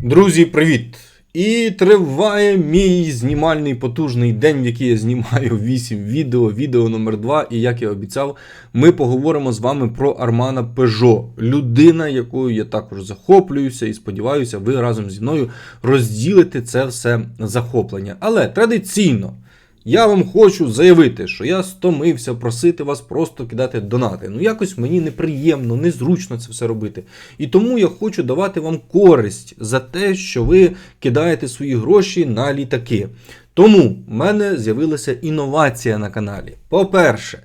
Друзі, привіт! І триває мій знімальний потужний день, в який я знімаю 8 відео, відео номер 2 І як я обіцяв, ми поговоримо з вами про Армана Пежо, людина, якою я також захоплююся і сподіваюся, ви разом зі мною розділите це все захоплення. Але традиційно. Я вам хочу заявити, що я стомився просити вас просто кидати донати. Ну якось мені неприємно, незручно це все робити. І тому я хочу давати вам користь за те, що ви кидаєте свої гроші на літаки. Тому в мене з'явилася інновація на каналі. По-перше,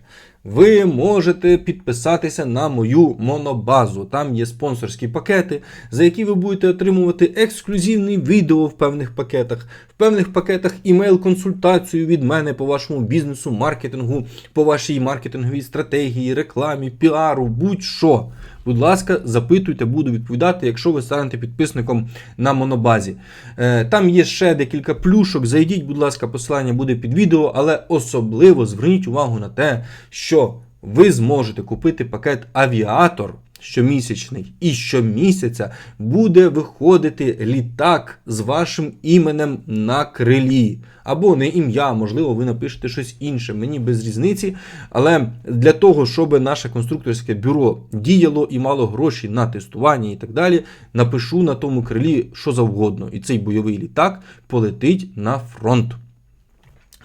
ви можете підписатися на мою монобазу. Там є спонсорські пакети, за які ви будете отримувати ексклюзивні відео в певних пакетах, в певних пакетах імейл-консультацію від мене по вашому бізнесу, маркетингу, по вашій маркетинговій стратегії, рекламі, піару, будь-що. Будь ласка, запитуйте, буду відповідати, якщо ви станете підписником на монобазі. Е, Там є ще декілька плюшок. Зайдіть, будь ласка, посилання буде під відео, але особливо зверніть увагу на те, що ви зможете купити пакет Авіатор щомісячний, і щомісяця буде виходити літак з вашим іменем на крилі. Або не ім'я, можливо, ви напишете щось інше. Мені без різниці. Але для того, щоб наше конструкторське бюро діяло і мало гроші на тестування і так далі, напишу на тому крилі що завгодно. І цей бойовий літак полетить на фронт.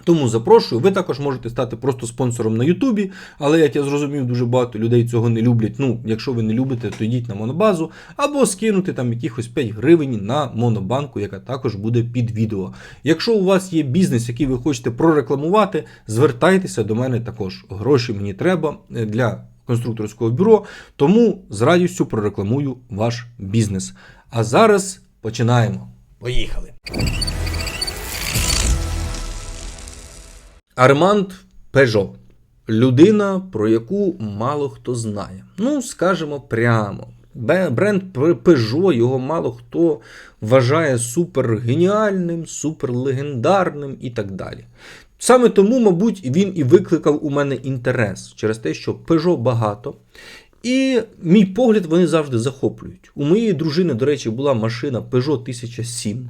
Тому запрошую, ви також можете стати просто спонсором на Ютубі, але як я зрозумів, дуже багато людей цього не люблять. Ну, якщо ви не любите, то йдіть на монобазу, або скинути там якихось 5 гривень на монобанку, яка також буде під відео. Якщо у вас є бізнес, який ви хочете прорекламувати, звертайтеся до мене також. Гроші мені треба е, для конструкторського бюро, тому з радістю прорекламую ваш бізнес. А зараз починаємо. Поїхали! Арманд Пежо. Людина, про яку мало хто знає. Ну, скажемо прямо. Бренд Peugeot його мало хто вважає супергеніальним, суперлегендарним і так далі. Саме тому, мабуть, він і викликав у мене інтерес через те, що Peugeot багато. І мій погляд вони завжди захоплюють. У моєї дружини, до речі, була машина Peugeot 1007.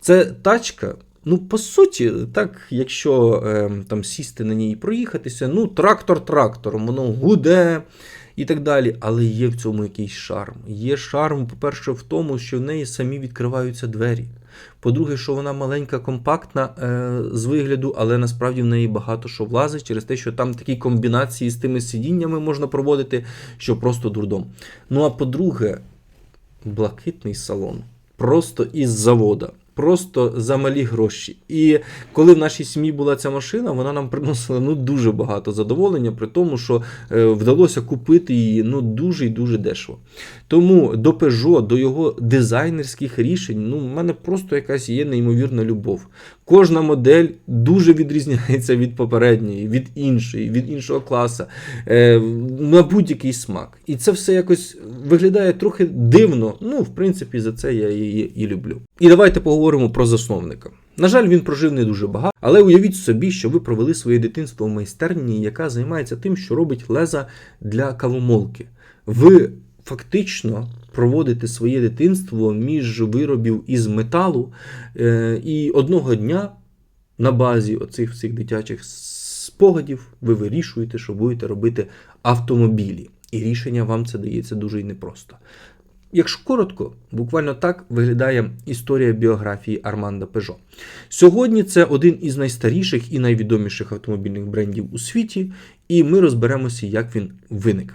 Це тачка. Ну, по суті, так, якщо е, там сісти на ній і проїхатися, ну, трактор трактором, воно гуде і так далі. Але є в цьому якийсь шарм. Є шарм, по-перше, в тому, що в неї самі відкриваються двері. По-друге, що вона маленька, компактна е, з вигляду, але насправді в неї багато що влазить через те, що там такі комбінації з тими сидіннями можна проводити, що просто дурдом. Ну а по-друге, блакитний салон. Просто із завода. Просто за малі гроші. І коли в нашій сім'ї була ця машина, вона нам приносила ну дуже багато задоволення, при тому, що е, вдалося купити її ну дуже і дуже дешево. Тому до Peugeot, до його дизайнерських рішень, ну в мене просто якась є неймовірна любов. Кожна модель дуже відрізняється від попередньої, від іншої, від іншого класу, е, на будь-який смак. І це все якось виглядає трохи дивно. Ну, в принципі, за це я її і люблю. І давайте поговоримо про засновника. На жаль, він прожив не дуже багато, але уявіть собі, що ви провели своє дитинство в майстерні, яка займається тим, що робить леза для кавомолки. Ви фактично проводите своє дитинство між виробів із металу, е, і одного дня на базі оцих всіх дитячих спогадів ви вирішуєте, що будете робити автомобілі. І рішення вам це дається дуже і непросто. Якщо коротко, буквально так виглядає історія біографії Арманда Пежо. Сьогодні це один із найстаріших і найвідоміших автомобільних брендів у світі, і ми розберемося, як він виник.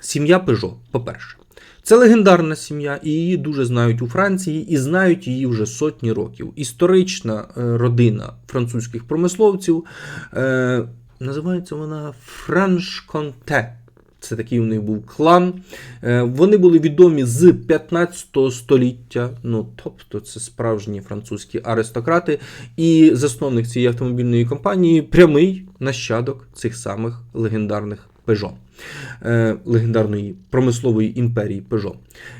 Сім'я Пежо, по-перше, це легендарна сім'я, і її дуже знають у Франції і знають її вже сотні років. Історична е, родина французьких промисловців. Е, називається вона Франш-Конте. Це такий у них був клан. Е, Вони були відомі з 15 століття. Ну, тобто, це справжні французькі аристократи. І засновник цієї автомобільної компанії прямий нащадок цих самих легендарних Е, легендарної промислової імперії Peugeot.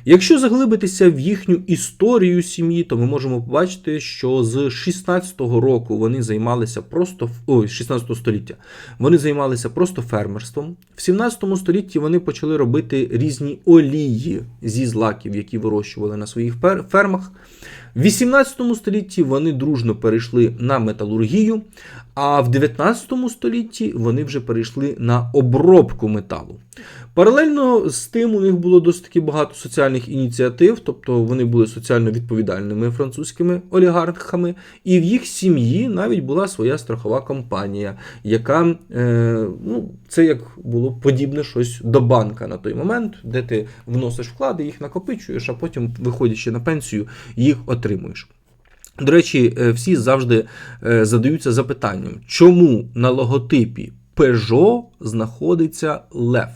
Якщо заглибитися в їхню історію сім'ї, то ми можемо побачити, що з 16-го року вони займалися просто ой, 16 століття. Вони займалися просто фермерством. В 17 столітті вони почали робити різні олії зі злаків, які вирощували на своїх фермах. В 18 столітті вони дружно перейшли на металургію, а в 19 столітті вони вже перейшли на обробку металу. Паралельно з тим у них було досить таки багато соціальних ініціатив, тобто вони були соціально відповідальними французькими олігархами, і в їх сім'ї навіть була своя страхова компанія, яка е, ну, це як було подібне щось до банка на той момент, де ти вносиш вклади, їх накопичуєш, а потім, виходячи на пенсію, їх отримуєш. До речі, е, всі завжди е, задаються запитанням, чому на логотипі Peugeot знаходиться лев?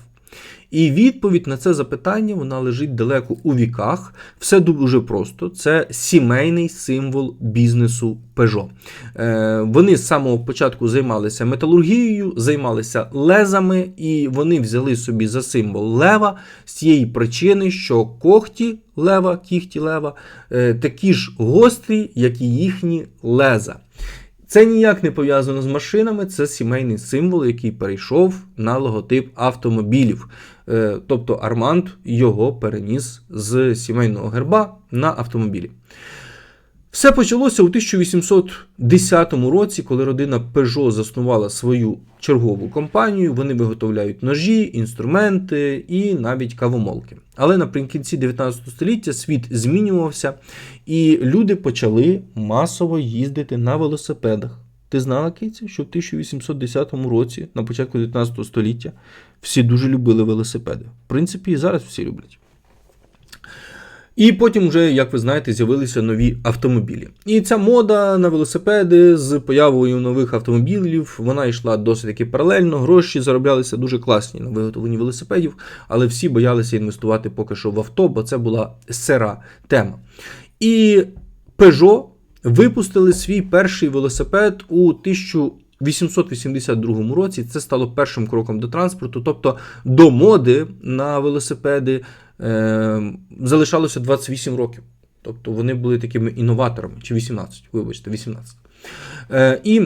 І відповідь на це запитання вона лежить далеко у віках. Все дуже просто. Це сімейний символ бізнесу Peugeot. Е, Вони з самого початку займалися металургією, займалися лезами, і вони взяли собі за символ лева з тієї причини, що когті лева, кіхті лева, е, такі ж гострі, як і їхні леза. Це ніяк не пов'язано з машинами, це сімейний символ, який перейшов на логотип автомобілів. Е, Тобто Арманд його переніс з сімейного герба на автомобілі. Все почалося у 1810 році, коли родина Peugeot заснувала свою чергову компанію. Вони виготовляють ножі, інструменти і навіть кавомолки. Але наприкінці 19 століття світ змінювався, і люди почали масово їздити на велосипедах. Ти знала, Киця, що в 1810 році, на початку 19 століття, всі дуже любили велосипеди. В принципі, і зараз всі люблять. І потім, вже, як ви знаєте, з'явилися нові автомобілі. І ця мода на велосипеди з появою нових автомобілів вона йшла досить таки паралельно. Гроші зароблялися дуже класні на виготовленні велосипедів, але всі боялися інвестувати поки що в авто, бо це була сира тема. І Peugeot випустили свій перший велосипед у 1882 році. Це стало першим кроком до транспорту, тобто до моди на велосипеди залишалося 28 років. Тобто вони були такими інноваторами, чи 18, вибачте, 18. Е, і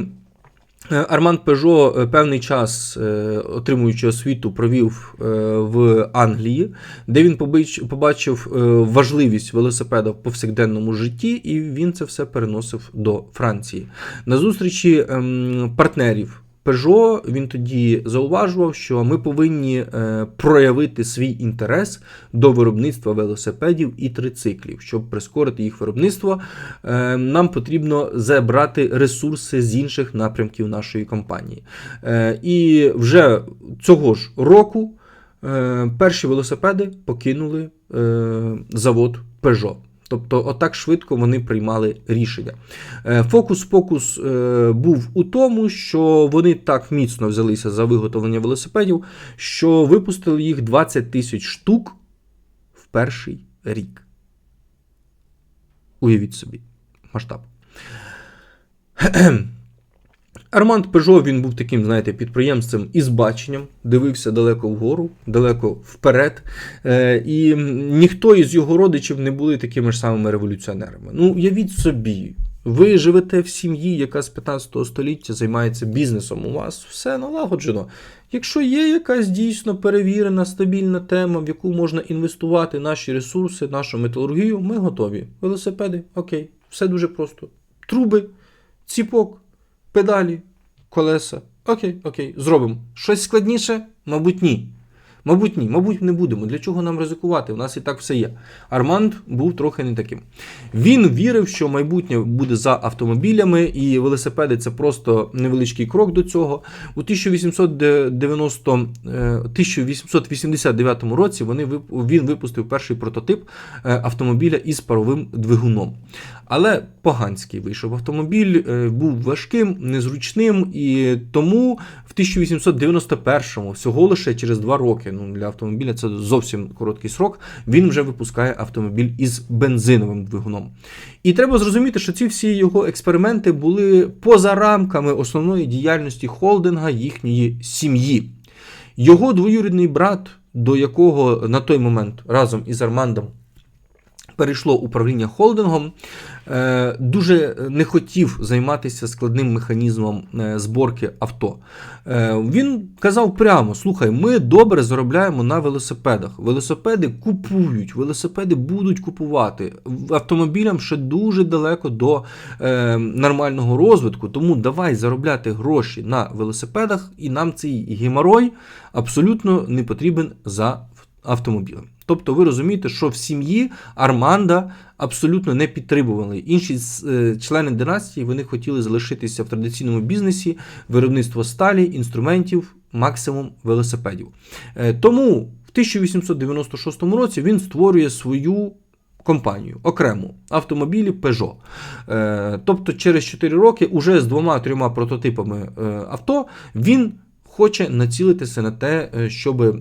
е, Арман Пежо е, певний час, е, отримуючи освіту, провів е, в Англії, де він побачив е, важливість велосипеда в повсякденному житті, і він це все переносив до Франції. На зустрічі ем, партнерів Peugeot він тоді зауважував, що ми повинні е, проявити свій інтерес до виробництва велосипедів і трициклів. Щоб прискорити їх виробництво, е, нам потрібно забрати ресурси з інших напрямків нашої компанії. Е, і вже цього ж року перші велосипеди покинули завод Peugeot. Тобто, отак швидко вони приймали рішення. Е, Фокус-покус е, був у тому, що вони так міцно взялися за виготовлення велосипедів, що випустили їх 20 тисяч штук в перший рік. Уявіть собі масштаб. Арманд Пежо він був таким, знаєте, підприємцем із баченням, дивився далеко вгору, далеко вперед. Е, і ніхто із його родичів не були такими ж самими революціонерами. Ну, уявіть собі, ви живете в сім'ї, яка з 15 століття займається бізнесом. У вас все налагоджено. Якщо є якась дійсно перевірена, стабільна тема, в яку можна інвестувати наші ресурси, нашу металургію, ми готові. Велосипеди, окей, все дуже просто. Труби, ціпок, педалі, колеса. Окей, окей, зробимо. Щось складніше? Мабуть, ні. Мабуть, ні, мабуть, не будемо. Для чого нам ризикувати? У нас і так все є. Арманд був трохи не таким. Він вірив, що майбутнє буде за автомобілями, і велосипеди це просто невеличкий крок до цього. У 1890, е, 1889 році вони, він випустив перший прототип е, автомобіля із паровим двигуном. Але поганський вийшов автомобіль, е, був важким, незручним, і тому в 1891-му, всього лише через два роки, ну для автомобіля це зовсім короткий срок, він вже випускає автомобіль із бензиновим двигуном. І треба зрозуміти, що ці всі його експерименти були поза рамками основної діяльності холдинга їхньої сім'ї. Його двоюрідний брат, до якого на той момент разом із Армандом перейшло управління холдингом, е, дуже не хотів займатися складним механізмом е, зборки авто. Е, Він казав прямо: слухай, ми добре заробляємо на велосипедах. Велосипеди купують, велосипеди будуть купувати. Автомобілям ще дуже далеко до нормального розвитку, тому давай заробляти гроші на велосипедах, і нам цей геморой абсолютно не потрібен за автомобілем. Тобто ви розумієте, що в сім'ї Арманда абсолютно не підтримували. Інші е, члени династії вони хотіли залишитися в традиційному бізнесі, виробництво сталі, інструментів, максимум велосипедів. Е, Тому в 1896 році він створює свою компанію окрему автомобілі Peugeot. Е, Тобто через 4 роки, уже з двома-трьома прототипами авто, він хоче націлитися на те, е, щоб е,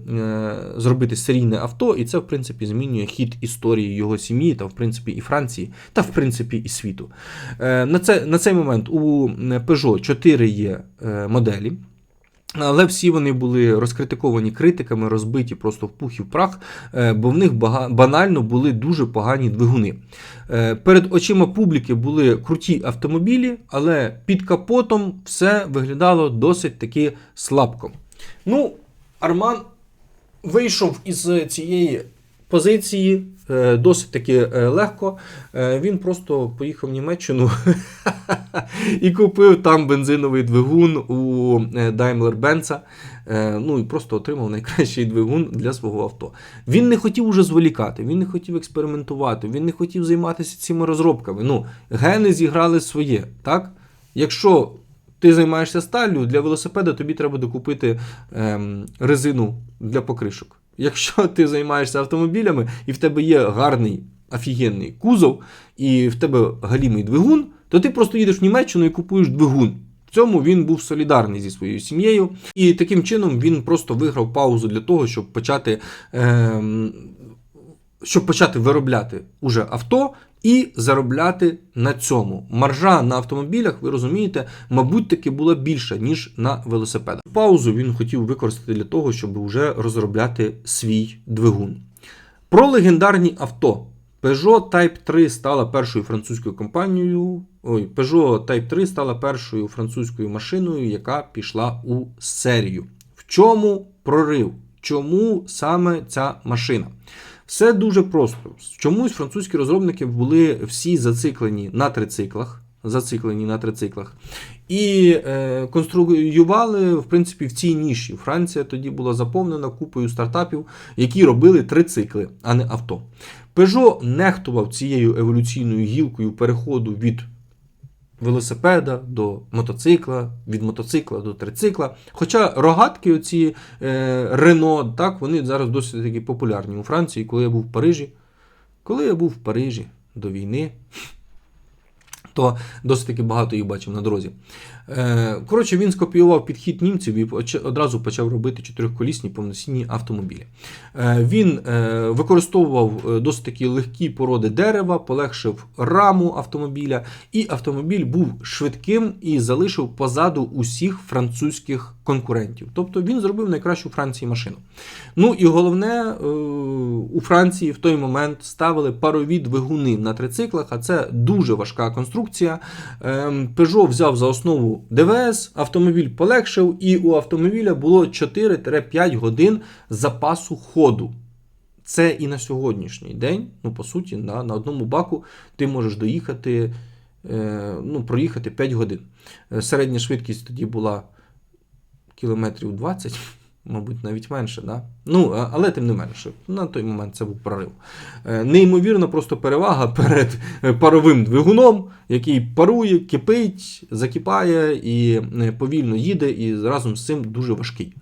зробити серійне авто, і це, в принципі, змінює хід історії його сім'ї та, в принципі, і Франції, та в принципі і світу. Е, На, це, на цей момент у Peugeot 4 є моделі. Але всі вони були розкритиковані критиками, розбиті просто в пух і в прах, е, бо в них банально були дуже погані двигуни. Е, Перед очима публіки були круті автомобілі, але під капотом все виглядало досить таки слабко. Ну, Арман вийшов із цієї позиції досить таки е, легко. Е, Він просто поїхав в Німеччину і купив там бензиновий двигун у е, Daimler-Benz. Е, Ну і просто отримав найкращий двигун для свого авто. Він не хотів уже зволікати, він не хотів експериментувати, він не хотів займатися цими розробками. Ну, гени зіграли своє, так? Якщо ти займаєшся сталлю, для велосипеда тобі треба докупити ем, резину для покришок. Якщо ти займаєшся автомобілями і в тебе є гарний офігенний кузов, і в тебе галімий двигун, то ти просто їдеш в Німеччину і купуєш двигун. В цьому він був солідарний зі своєю сім'єю, і таким чином він просто виграв паузу для того, щоб почати, ем, щоб почати виробляти уже авто і заробляти на цьому. Маржа на автомобілях, ви розумієте, мабуть, таки була більша, ніж на велосипедах. Паузу він хотів використати для того, щоб вже розробляти свій двигун. Про легендарні авто. Peugeot Type 3 стала першою французькою компанією. Ой, Peugeot Type 3 стала першою французькою машиною, яка пішла у серію. В чому прорив? Чому саме ця машина? Все дуже просто. Чомусь французькі розробники були всі зациклені на трициклах. Зациклені на трициклах. І е, конструювали, в принципі, в цій ніші. Франція тоді була заповнена купою стартапів, які робили трицикли, а не авто. Peugeot нехтував цією еволюційною гілкою переходу від велосипеда до мотоцикла, від мотоцикла до трицикла. Хоча рогатки, оці е, Рено, так, вони зараз досить такі популярні у Франції, коли я був в Парижі. Коли я був в Парижі до війни, то досить таки багато їх бачив на дорозі. Е, Коротше, він скопіював підхід німців і одразу почав робити чотирьохколісні повноцінні автомобілі. Е, Він е, використовував досить такі легкі породи дерева, полегшив раму автомобіля, і автомобіль був швидким і залишив позаду усіх французьких конкурентів. Тобто він зробив найкращу у Франції машину. Ну і головне, у Франції в той момент ставили парові двигуни на трициклах, а це дуже важка конструкція. Ем, Peugeot взяв за основу ДВС, автомобіль полегшив, і у автомобіля було 4-5 годин запасу ходу. Це і на сьогоднішній день, ну по суті, на, на одному баку ти можеш доїхати, е, ну, проїхати 5 годин. Е, Середня швидкість тоді була кілометрів 20, мабуть, навіть менше. Да? Ну, але тим не менше, на той момент це був прорив. Е, Неймовірна просто перевага перед е, паровим двигуном, який парує, кипить, закипає і е, повільно їде, і разом з цим дуже важкий.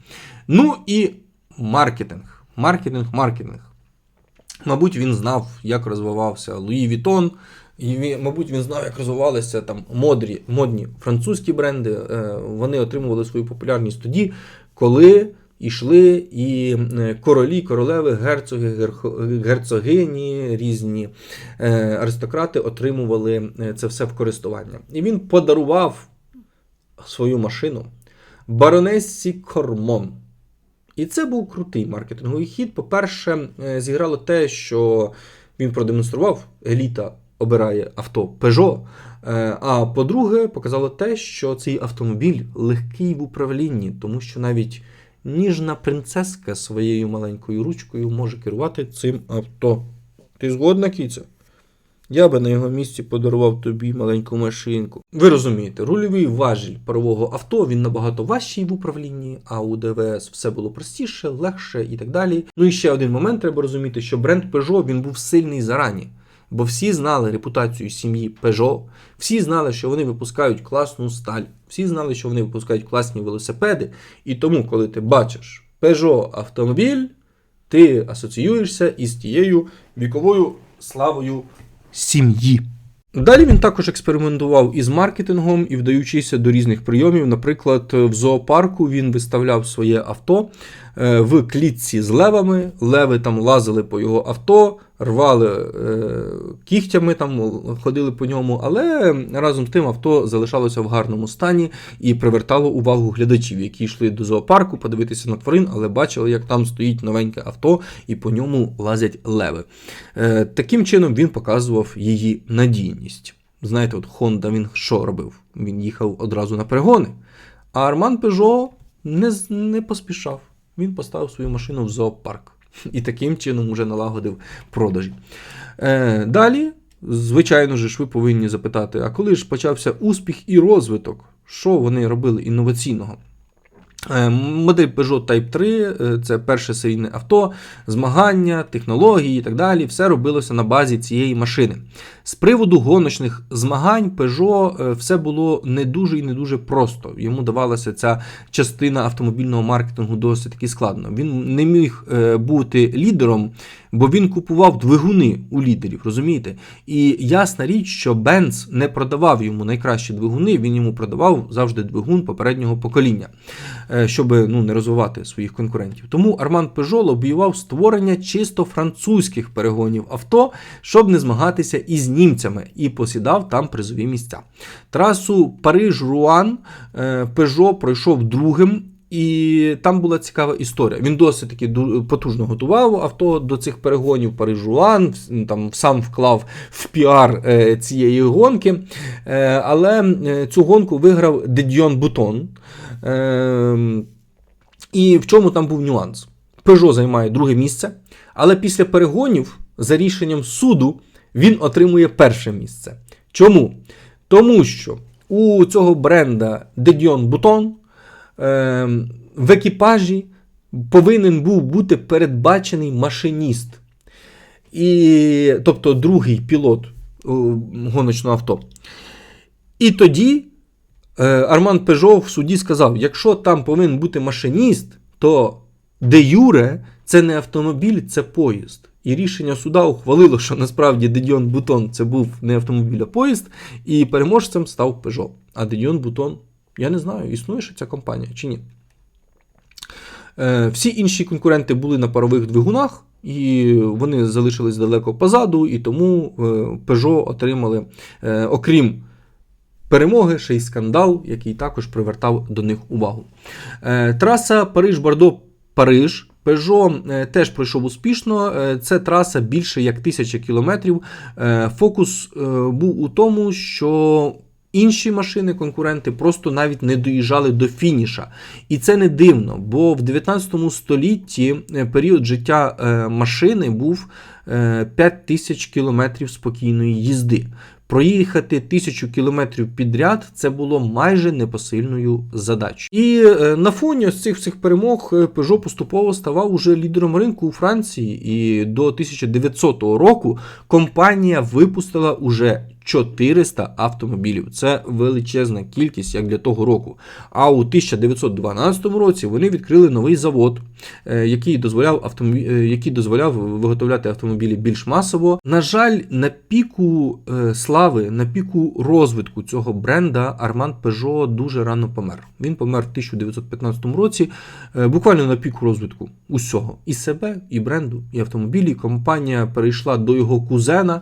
Ну і маркетинг. Маркетинг, маркетинг. Мабуть, він знав, як розвивався Луї Вітон. І мабуть, він знав, як розвивалися там модрі, модні французькі бренди. Е, Вони отримували свою популярність тоді, коли йшли і королі, королеви, герцоги, герцогині, різні е, аристократи отримували е, це все в користування. І він подарував свою машину баронесці Кормон. І це був крутий маркетинговий хід. По-перше, е, зіграло те, що він продемонстрував, еліта обирає авто. Е, А по-друге, показало те, що цей автомобіль легкий в управлінні, тому що навіть ніжна принцеска своєю маленькою ручкою може керувати цим авто. Ти згодна, кіця? Я би на його місці подарував тобі маленьку машинку. Ви розумієте, рульовий важіль парового авто він набагато важчий в управлінні, а у ДВС все було простіше, легше і так далі. Ну і ще один момент треба розуміти, що бренд Peugeot він був сильний зарані. Бо всі знали репутацію сім'ї Peugeot, всі знали, що вони випускають класну сталь, всі знали, що вони випускають класні велосипеди. І тому, коли ти бачиш Peugeot автомобіль, ти асоціюєшся із тією віковою славою сім'ї. Далі він також експериментував із маркетингом і вдаючися до різних прийомів. Наприклад, в зоопарку він виставляв своє авто в клітці з левами. Леви там лазили по його авто, рвали е, кігтями, там ходили по ньому, але разом з тим авто залишалося в гарному стані і привертало увагу глядачів, які йшли до зоопарку подивитися на тварин, але бачили, як там стоїть новеньке авто і по ньому лазять леви. Е, Таким чином він показував її надійність. Знаєте, от Honda він що робив? Він їхав одразу на перегони. А Арман Peugeot не, не поспішав. Він поставив свою машину в зоопарк. І таким чином вже налагодив продажі. Е, далі, звичайно ж, ви повинні запитати, а коли ж почався успіх і розвиток? Що вони робили інноваційного? Е, Модель Peugeot Type 3 е, це перше серійне авто, змагання, технології і так далі. Все робилося на базі цієї машини. З приводу гоночних змагань Peugeot е, все було не дуже і не дуже просто. Йому давалася ця частина автомобільного маркетингу досить таки складно. Він не міг е, бути лідером, бо він купував двигуни у лідерів, розумієте? І ясна річ, що Benz не продавав йому найкращі двигуни, він йому продавав завжди двигун попереднього покоління, е, щоб ну, не розвивати своїх конкурентів. Тому Арман Peugeot лобіював створення чисто французьких перегонів авто, щоб не змагатися із німцями, і посідав там призові місця. Трасу Париж-Руан Peugeot пройшов другим. І там була цікава історія. Він досить таки потужно готував авто до цих перегонів Париж-Руан, там сам вклав в піар е, цієї гонки. Е, але е, цю гонку виграв Дедьйон Бутон. Е, і в чому там був нюанс? Peugeot займає друге місце, але після перегонів, за рішенням суду, він отримує перше місце. Чому? Тому що у цього бренда Dedion Bouton е, в екіпажі повинен був бути передбачений машиніст. І, тобто другий пілот е, гоночного авто. І тоді е, Арман Пежо в суді сказав: якщо там повинен бути машиніст, то де Юре це не автомобіль, це поїзд. І рішення суда ухвалило, що насправді Дедіон Бутон це був не автомобіль, а поїзд, і переможцем став Peugeot. А Дедіон Бутон, я не знаю, існує ще ця компанія чи ні. Е, Всі інші конкуренти були на парових двигунах, і вони залишились далеко позаду, і тому е, Peugeot отримали, е, окрім перемоги, ще й скандал, який також привертав до них увагу. Траса Париж-Бордо-Париж. Peugeot е, теж пройшов успішно. Е, Це траса більше як тисяча кілометрів. Е, Фокус був у тому, що інші машини, конкуренти, просто навіть не доїжджали до фініша. І це не дивно, бо в 19 столітті період життя машини був е, 5 тисяч кілометрів спокійної їзди. Проїхати тисячу кілометрів підряд це було майже непосильною задачею. І е, на фоні ось цих всіх перемог е, Peugeot поступово ставав уже лідером ринку у Франції. І до 1900 року компанія випустила уже 400 автомобілів. Це величезна кількість як для того року. А у 1912 році вони відкрили новий завод, е, який дозволяв, автомобі... е, який дозволяв виготовляти автомобілі. більш масово. На жаль, на піку е, слави, на піку розвитку цього бренда Арман Пежо дуже рано помер. Він помер в 1915 році, буквально на піку розвитку усього і себе, і бренду, і автомобілі. Компанія перейшла до його кузена,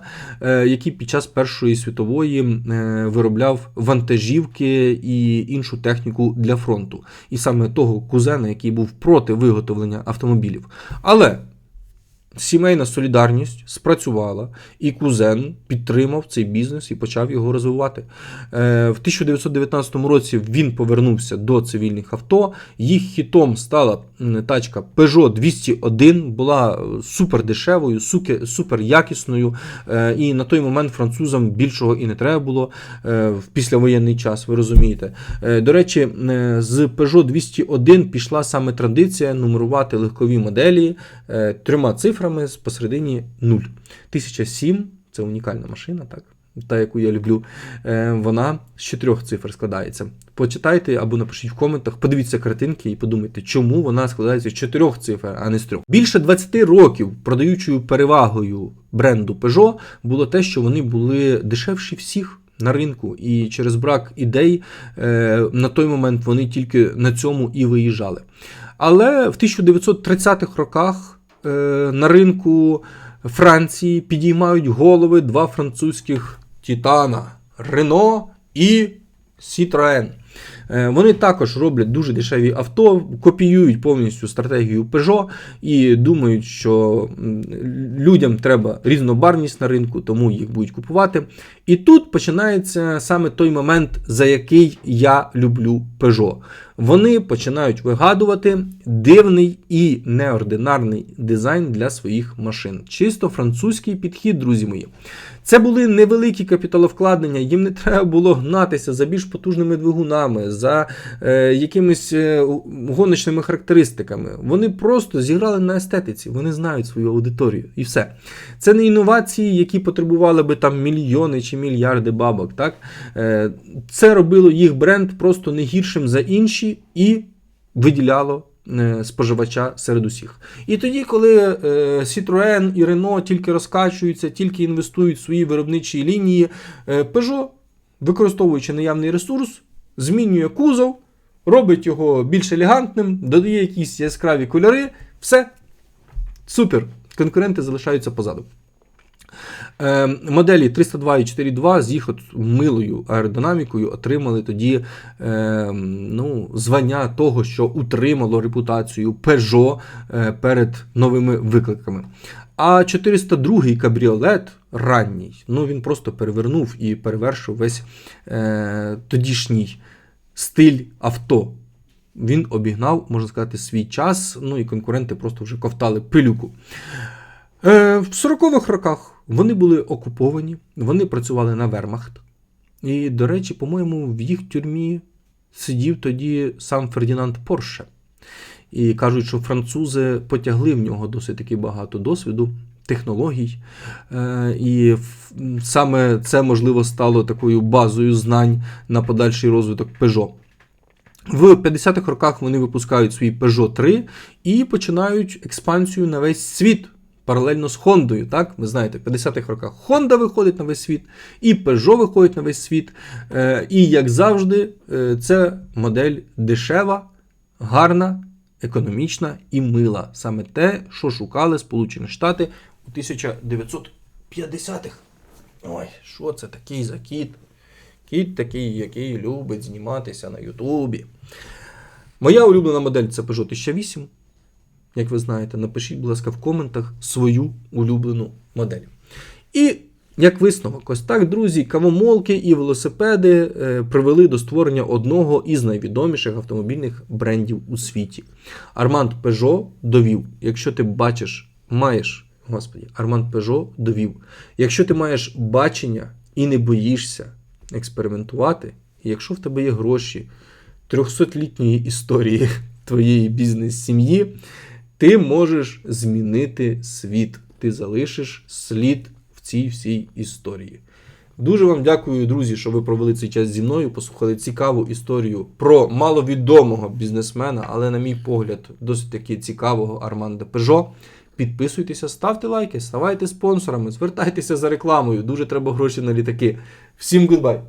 який під час Першої світової е, виробляв вантажівки і іншу техніку для фронту. І саме того кузена, який був проти виготовлення автомобілів. Але сімейна солідарність спрацювала, і кузен підтримав цей бізнес і почав його розвивати. Е, В 1919 році він повернувся до цивільних авто. Їх хітом стала тачка Peugeot 201, була супер дешевою, супер якісною. Е, І на той момент французам більшого і не треба було е, в післявоєнний час, ви розумієте. До речі, з Peugeot 201 пішла саме традиція нумерувати легкові моделі трьома цифрами з посередині 0. 1007 це унікальна машина, так? Та, яку я люблю, е, вона з чотирьох цифр складається. Почитайте або напишіть в коментах, подивіться картинки і подумайте, чому вона складається з чотирьох цифр, а не з трьох. Більше 20 років продаючою перевагою бренду Peugeot було те, що вони були дешевші всіх. На ринку, і через брак ідей е, на той момент вони тільки на цьому і виїжджали. Але в 1930-х роках на ринку Франції підіймають голови два французьких титана Рено і Citroën. Е, Вони також роблять дуже дешеві авто, копіюють повністю стратегію Peugeot і думають, що людям треба різнобарність на ринку, тому їх будуть купувати. І тут починається саме той момент, за який я люблю Peugeot. Вони починають вигадувати дивний і неординарний дизайн для своїх машин. Чисто французький підхід, друзі мої. Це були невеликі капіталовкладення, їм не треба було гнатися за більш потужними двигунами, за е, якимись е, гоночними характеристиками. Вони просто зіграли на естетиці, вони знають свою аудиторію і все. Це не інновації, які потребували би там мільйони чи мільярди бабок. Так? Е, це робило їх бренд просто не гіршим за інші і виділяло споживача серед усіх. І тоді, коли е, Citroën і Renault тільки розкачуються, тільки інвестують в свої виробничі лінії, е, Peugeot, використовуючи наявний ресурс, змінює кузов, робить його більш елегантним, додає якісь яскраві кольори, все. Супер. Конкуренти залишаються позаду. Е, моделі 302 і 4.2 з їх от милою аеродинамікою отримали тоді е, ну, звання того, що утримало репутацію Peugeot е, перед новими викликами. А 402 кабріолет ранній, ну він просто перевернув і перевершив весь е, тодішній стиль авто. Він обігнав, можна сказати, свій час, ну і конкуренти просто вже ковтали пилюку. Е, в 40-х роках вони були окуповані, вони працювали на Вермахт. І, до речі, по-моєму, в їх тюрмі сидів тоді сам Фердінанд Порше. І кажуть, що французи потягли в нього досить таки багато досвіду, технологій. Е, І саме це, можливо, стало такою базою знань на подальший розвиток Peugeot. В 50-х роках вони випускають свій Peugeot 3 і починають експансію на весь світ. Паралельно з Хондою, так? Ви знаєте, в 50-х роках Honda виходить на весь світ, і Peugeot виходить на весь світ. Е, І, як завжди, е, це модель дешева, гарна, економічна і мила. Саме те, що шукали Сполучені Штати у 1950-х. Ой, що це такий за кіт? Кіт такий, який любить зніматися на Ютубі. Моя улюблена модель це Peugeot 1008. Як ви знаєте, напишіть, будь ласка, в коментах свою улюблену модель. І як висновок, ось так, друзі, кавомолки і велосипеди е, привели до створення одного із найвідоміших автомобільних брендів у світі. Арманд Peugeot довів, якщо ти бачиш, маєш, господі, Арманд Peugeot довів, якщо ти маєш бачення і не боїшся експериментувати, і якщо в тебе є гроші 300-літньої історії твоєї бізнес-сім'ї, ти можеш змінити світ. Ти залишиш слід в цій всій історії. Дуже вам дякую, друзі, що ви провели цей час зі мною, послухали цікаву історію про маловідомого бізнесмена, але, на мій погляд, досить таки цікавого Арманда Пежо. Підписуйтеся, ставте лайки, ставайте спонсорами, звертайтеся за рекламою. Дуже треба гроші на літаки. Всім гудбай!